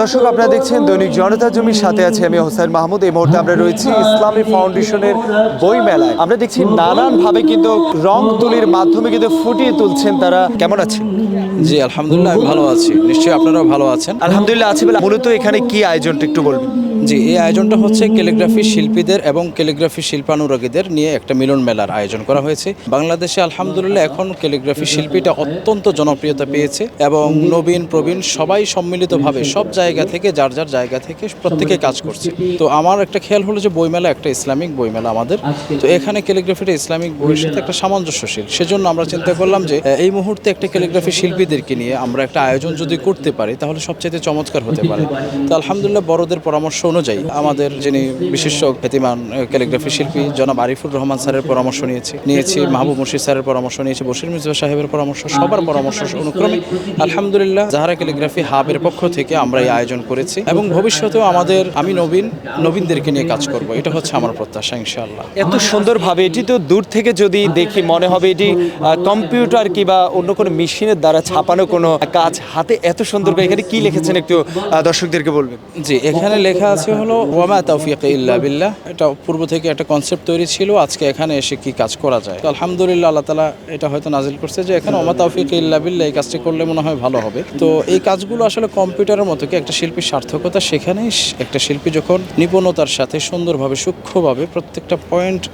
দর্শক আপনারা দেখছেন দৈনিক জনতা জমির সাথে আছে আমি হোসেন মাহমুদ। এই মুহূর্তে আমরা রয়েছি ইসলামী ফাউন্ডেশনের বই মেলায় আমরা দেখছি নানান ভাবে কিন্তু রং তুলির মাধ্যমে কিন্তু ফুটিয়ে তুলছেন তারা। কেমন আছেন? জি আলহামদুলিল্লাহ আমি ভালো আছি। নিশ্চয়ই আপনারাও ভালো আছেন। আলহামদুলিল্লাহ আছি বলে মূলত এখানে কি আয়োজনটা একটু বলবেন? জি, এই আয়োজনটা হচ্ছে ক্যালিগ্রাফি শিল্পীদের এবং ক্যালিগ্রাফি শিল্পানুরাগীদের নিয়ে একটা মিলন মেলার আয়োজন করা হয়েছে। বাংলাদেশে আলহামদুলিল্লাহ এখন ক্যালিগ্রাফি শিল্পীটা অত্যন্ত জনপ্রিয়তা পেয়েছে এবং নবীন, প্রবীণ সবাই সম্মিলিতভাবে সব জায়গা থেকে, যার যার জায়গা থেকে প্রত্যেকে কাজ করছে। তো আমার একটা খেয়াল হলো যে বইমেলা একটা ইসলামিক বইমেলা আমাদের। তো এখানে ক্যালিগ্রাফিটা ইসলামিক বইয়ের সাথে একটা সামঞ্জস্যশীল। সেজন্য আমরা চিন্তা করলাম যে এই মুহূর্তে একটা ক্যালিগ্রাফি শিল্পীদেরকে নিয়ে আমরা একটা আয়োজন যদি করতে পারি, তাহলে সবচাইতে চমৎকার হতে পারে। তো আলহামদুলিল্লাহ বড়দের পরামর্শ অনুযায়ী আমাদের যিনি বিশিষ্ট খ্যাতিমান ক্যালিগ্রাফি শিল্পী জনাব আরিফুর রহমান স্যারের পরামর্শ নিয়েছি নিয়েছি মাহবুব মুর্শিদ স্যারের পরামর্শ নিয়েছি বশির মির্জা সাহেবের পরামর্শ সবার পরামর্শ অনুক্রমে। আলহামদুলিল্লাহ জাহারা ক্যালিগ্রাফি হাবের পক্ষ থেকে আমরা এই আয়োজন করেছি এবং ভবিষ্যতেও আমাদের আমি নবীন নবীনদেরকে নিয়ে কাজ করব। এটা হচ্ছে আমার প্রত্যাশা ইনশাআল্লাহ। এত সুন্দরভাবে এটি তো দূর থেকে যদি দেখি মনে হবে এটি কম্পিউটার কিংবা অন্য কোনো মেশিনের দ্বারা ছাপানো কোনো কাজ হাতে এত সুন্দর করে। এখানে কি লিখেছেন একটু দর্শকদেরকে বলবেন? জি এখানে লেখা আছে হলো, ওয়ামা তৌফিক ইল্লা বিল্লাহ। এটা পূর্ব থেকে একটা কনসেপ্ট তৈরি ছিল, আজকে এখানে এসে কি কাজ করা যায়? আলহামদুলিল্লাহ আল্লাহ তালা এটা হয়তো নাজিল করছে যে এখানে ওমা তৌফিক ইল্লা বিল্লাহ এই কাজটি করলে মনে হয় ভালো হবে। তো এই কাজগুলো আসলে কম্পিউটারের মতো কি একটা শিল্পীর সার্থকতা সেখানেই স- একটা শিল্পী যখন নিপুণতার সাথে সুন্দরভাবে, সূক্ষ্মভাবে প্রত্যেকটা পয়েন্ট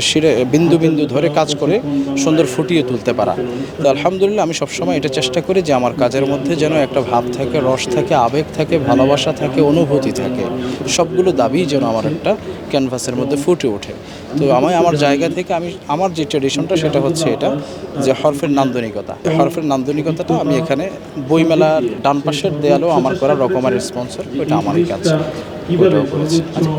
শিরে বিন্দু বিন্দু ধরে কাজ করে সুন্দর ফুটিয়ে তুলতে পারা। তো আলহামদুলিল্লাহ আমি সবসময় এটা চেষ্টা করি যে আমার কাজের মধ্যে যেন একটা ভাব থাকে, রস থাকে, আবেগ থাকে, ভালোবাসা থাকে, অনুভূতি থাকে। সবগুলো দাবি যেন আমার একটা ক্যানভাসের মধ্যে ফুটে ওঠে। তো আমি আমার জায়গা থেকে আমি, আমার যে ট্রেডিশনটা সেটা হচ্ছে এটা, যে হরফের নান্দনিকতা। হরফের নান্দনিকতাটা আমি এখানে বইমেলার ডান পাশের দেয়ালেও আমার করা রকমের স্পন্সর, ওইটা আমার করেছি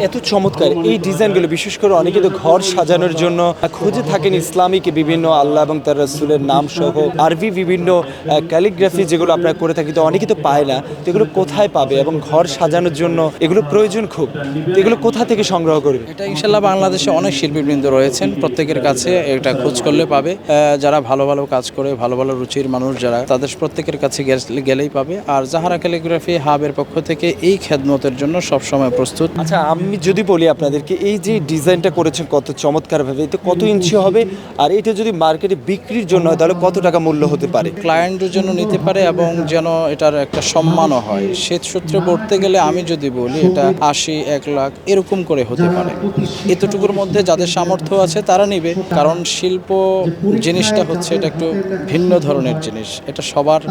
এত চমৎকার। এই ডিজাইনগুলো বিশেষ করে অনেকে তো ঘর সাজানোর জন্য খুঁজে থাকেন ইসলামিক বিভিন্ন আল্লাহ এবং তার রসুলের নাম সহ আরবি বিভিন্ন ক্যালিগ্রাফি যেগুলো আপনারা করে থাকি তো অনেকে তো পায় না। তো এগুলো কোথায় পাবে এবং ঘর সাজানোর জন্য এগুলো প্রয়োজন খুব? এগুলো কোথা থেকে সংগ্রহ করবে? এটা ইনশাল্লাহ বাংলাদেশে অনেক শিল্পীবৃন্দ রয়েছেন। প্রত্যেকের কাছে এটা খোঁজ করলে পাবে। যারা ভালো ভালো কাজ করে ভালো ভালো রুচির মানুষ যারা তাদের প্রত্যেকের কাছে গেলে- গেলেই পাবে। আর জাহারা ক্যালিগ্রাফি হাবের পক্ষ থেকে এই খেদমতের জন্য সবসময় প্রস্তুত। আচ্ছা আমি যদি বলি আপনাদেরকে এই যে ডিজাইনটা করেছেন কত চমৎকারভাবে এতে কত ইঞ্চি হবে? আর এটা যদি মার্কেটে বিক্রির জন্য হয় তাহলে কত টাকা মূল্য হতে পারে? ক্লায়েন্টের জন্য নিতে পারে এবং যেন এটার একটা সম্মানও হয়। সে সূত্রে পড়তে গেলে আমি যদি বলি এটা আশি এক লাখ এরকম করে হতে পারে। এতটুকুর মধ্যে যাদের সামর্থ্য আছে তারা নিবে। কারণ শিল্প জিনিসটা হচ্ছে এটা একটু ভিন্ন ধরনের জিনিস। এটা সবার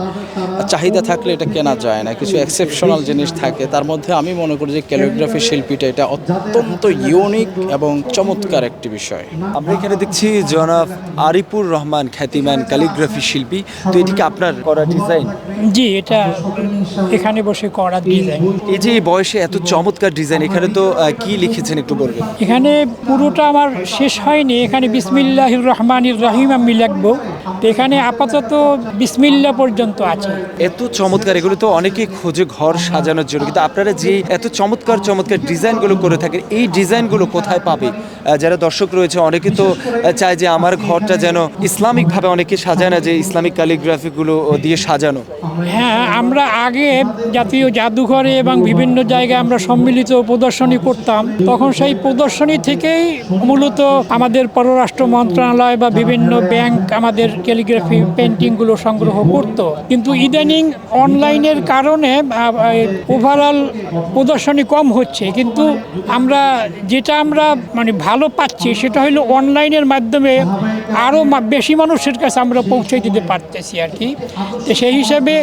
চাহিদা থাকলে এটা কেনা যায় না। কিছু এক্সেপশনাল জিনিস থাকে। তার মধ্যে আমি মনে করি যে ক্যালিগ্রাফি শিল্পীটা এটা অত্যন্ত ইউনিক এবং চমৎকার একটি বিষয়। আমরা এখানে দেখছি জনাব আরিপুর রহমান খ্যাতিমান ক্যালিগ্রাফি শিল্পী। তো এটি কি আপনার করা ডিজাইন জি এটা এখানে বসে করা ডিজাইন এই যে বয়সে এত চমৎকার ডিজাইন এখানে তো কি লিখেছেন একটু বলবেন? এখানে পুরোটা আমার শেষ হয়নি এখানে বিসমিল্লাহ রহমান রাহিম আমি লিখব। তো এখানে আপাতত বিসমিল্লা পর্যন্ত আছে। এত চমৎকার এগুলো তো অনেকেই খোঁজে ঘর সাজানোর জন্য। কিন্তু আপনারা যে এত চমৎকার চমৎকার চমৎকার ডিজাইনগুলো করে থাকেন এই ডিজাইনগুলো কোথায় পাবে? যারা দর্শক রয়েছে, অনেকে তো চায় যে আমার ঘরটা যেন ইসলামিকভাবে অনেকে সাজায় না, যে ইসলামিক ক্যালিগ্রাফিগুলো দিয়ে সাজানো। হ্যাঁ আমরা আগে জাতীয় জাদুঘরে এবং বিভিন্ন জায়গায় আমরা সম্মিলিত প্রদর্শনী করতাম। তখন সেই প্রদর্শনী থেকেই মূলত আমাদের পররাষ্ট্র মন্ত্রণালয় বা বিভিন্ন ব্যাংক আমাদের ক্যালিগ্রাফি পেন্টিংগুলো সংগ্রহ করত। কিন্তু ইদানিং অনলাইনের কারণে ওভারঅল প্রদর্শনী কম হচ্ছে, কিন্তু আমরা যেটা আমরা মানে ভালো পাচ্ছি সেটা হলো অনলাইনের মাধ্যমে আরও বেশি মানুষের কাছে আমরা পৌঁছে দিতে পারতেছি আর কি। তো সেই হিসাবে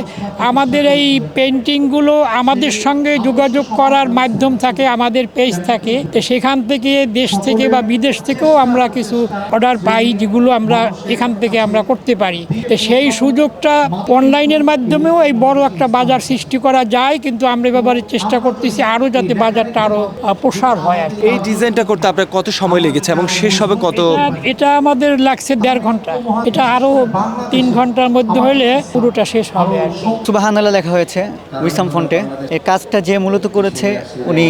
আমাদের এই পেন্টিংগুলো আমাদের সঙ্গে যোগাযোগ করার মাধ্যম থাকে, আমাদের পেজ থাকে। তো সেখান থেকে দেশ থেকে বা বিদেশ থেকেও আমরা কিছু অর্ডার পাই, যেগুলো আমরা এখান থেকে আমরা করতে পারি। তো সেই সুযোগটা অনলাইনের মাধ্যমেও এই বড় একটা বাজার সৃষ্টি করা যায়, কিন্তু আমরা এ ব্যাপারে চেষ্টা করতেছি আরও যাতে বাজারটা আরও প্রসার হয় আর এই ডিজাইনটা করতে আপনার কত সময় লেগেছে এবং শেষ হবে কত? এটা- আমাদের লাগছে দেড় ঘণ্টা। এটা আরও তিন ঘণ্টার মধ্যে হলে পুরোটা শেষ হবে আর সুবাহানাল্লাহ লেখা হয়েছে উইসাম ফন্টে এই কাজটা যে মূলত করেছে উনি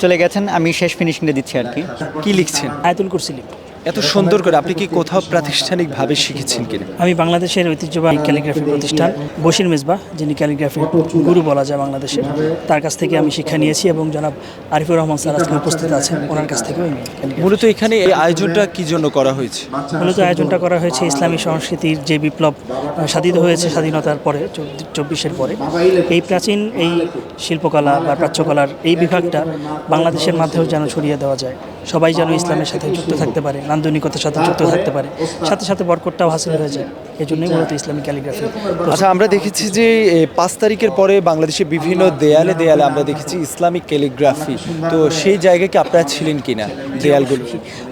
চলে গেছেন আমি শেষ ফিনিশিংটা দিচ্ছি আর কি। কি লিখছেন? আয়তুল কুরসি লিখ এত সুন্দর করে আপনি কি কোথাও প্রাতিষ্ঠানিকভাবে শিখেছেন কিনা? আমি বাংলাদেশের ঐতিহ্যবাহী ক্যালিগ্রাফি প্রতিষ্ঠান বশির মেজবাহ যিনি ক্যালিগ্রাফি গুরু বলা যায় বাংলাদেশে তার কাছ থেকে আমি শিক্ষা নিয়েছি এবং জনাব আরিফুর রহমান স্যার আজকে উপস্থিত আছেন ওনার কাছ থেকেও আমি মূলত এখানে এই আয়োজনটা কি জন্য করা হয়েছে? মূলত আয়োজনটা করা হয়েছে ইসলামী সংস্কৃতির যে বিপ্লব সাধিত হয়েছে স্বাধীনতার পরে চব্বিশের পরে। এই প্রাচীন এই শিল্পকলা বা প্রাচ্যকলার এই বিভাগটা বাংলাদেশের মাধ্যমে যেন ছড়িয়ে দেওয়া যায়। সবাই যেন ইসলামের সাথে যুক্ত থাকতে পারে নান্দনিকতার সাথে যুক্ত থাকতে পারে। সাথে সাথে বরকটটাও হাসিল হয়ে যায়। এই জন্যই মূলত ইসলামী ক্যালিগ্রাফি। আচ্ছা আমরা দেখেছি যে পাঁচ তারিখের পরে বাংলাদেশের বিভিন্ন দেয়ালে দেয়ালে আমরা দেখেছি ইসলামিক ক্যালিগ্রাফি। তো সেই জায়গায় কি আপনারা ছিলেন কিনা দেয়ালগুলো?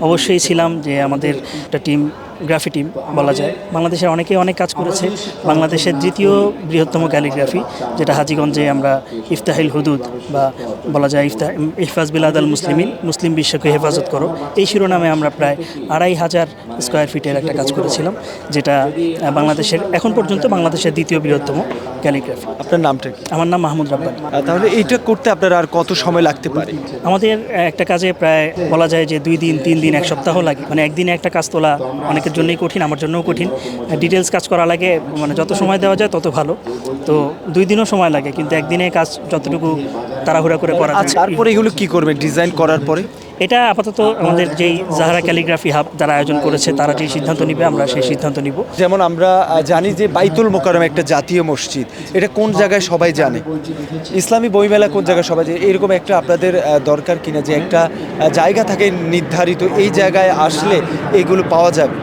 অবশ্যই ছিলাম যে আমাদের একটা টিম গ্রাফি টিম বলা যায়। বাংলাদেশের অনেকেই অনেক কাজ করেছে। বাংলাদেশের দ্বিতীয় বৃহত্তম ক্যালিগ্রাফি যেটা হাজিগঞ্জে আমরা ইফতাহিল হুদুদ বা বলা যায় ইফতা ইহফাজ বিলাদ আল মুসলিমিন মুসলিম বিশ্বকে হেফাজত করো। এই শিরোনামে আমরা প্রায় আড়াই হাজার স্কোয়ার ফিটের একটা কাজ করেছিলাম যেটা বাংলাদেশের এখন পর্যন্ত বাংলাদেশের দ্বিতীয় বৃহত্তম ক্যালিগ্রাফি। আপনার নামটা আমার নাম মাহমুদ রাব্বানি। তাহলে এইটা করতে আপনার আর কত সময় লাগতে পারে? আমাদের একটা কাজে প্রায় বলা যায় যে দুই দিন তিন দিন এক সপ্তাহ লাগে। মানে একদিনে একটা কাজ তোলা অনেকের জন্যই কঠিন আমার জন্যও কঠিন। ডিটেলস কাজ করা লাগে মানে যত সময় দেওয়া যায় তত ভালো। তো দুই দিনও সময় লাগে কিন্তু একদিনে কাজ যতটুকু তাড়াহুড়া করে করা আচ্ছা যায় তারপরে এগুলো কি করবে? ডিজাইন করার পরে? এটা আপাতত আমাদের যেই জাহারা ক্যালিগ্রাফি হাব যারা আয়োজন করেছে তারা যে সিদ্ধান্ত নিবে আমরা সেই সিদ্ধান্ত নিব। যেমন আমরা জানি যে বাইতুল মোকারম একটা জাতীয় মসজিদ। এটা কোন জায়গায় সবাই জানে? ইসলামী বইমেলা কোন জায়গায় সবাই জানে? এরকম একটা আপনাদের দরকার কিনা যে একটা জায়গা থাকে নির্ধারিত এই জায়গায় আসলে এগুলো পাওয়া যাবে?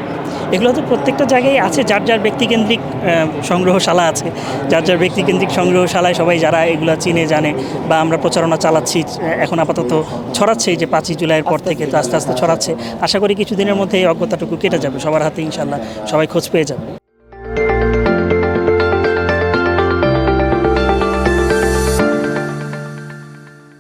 এগুলো তো প্রত্যেকটা জায়গায় আছে যার যার ব্যক্তিকেন্দ্রিক সংগ্রহশালা আছে যার যার ব্যক্তিকেন্দ্রিক সংগ্রহশালায় সবাই যারা এগুলো চিনে জানে বা আমরা প্রচারণা চালাচ্ছি এখন আপাতত ছড়াচ্ছে এই যে পাঁচই জুলাইয়ের পর থেকে তো আস্তে আস্তে ছড়াচ্ছে। আশা করি কিছুদিনের মধ্যে এই অজ্ঞতাটুকু কেটে যাবে সবার হাতে ইনশাল্লাহ সবাই খোঁজ পেয়ে যাবে।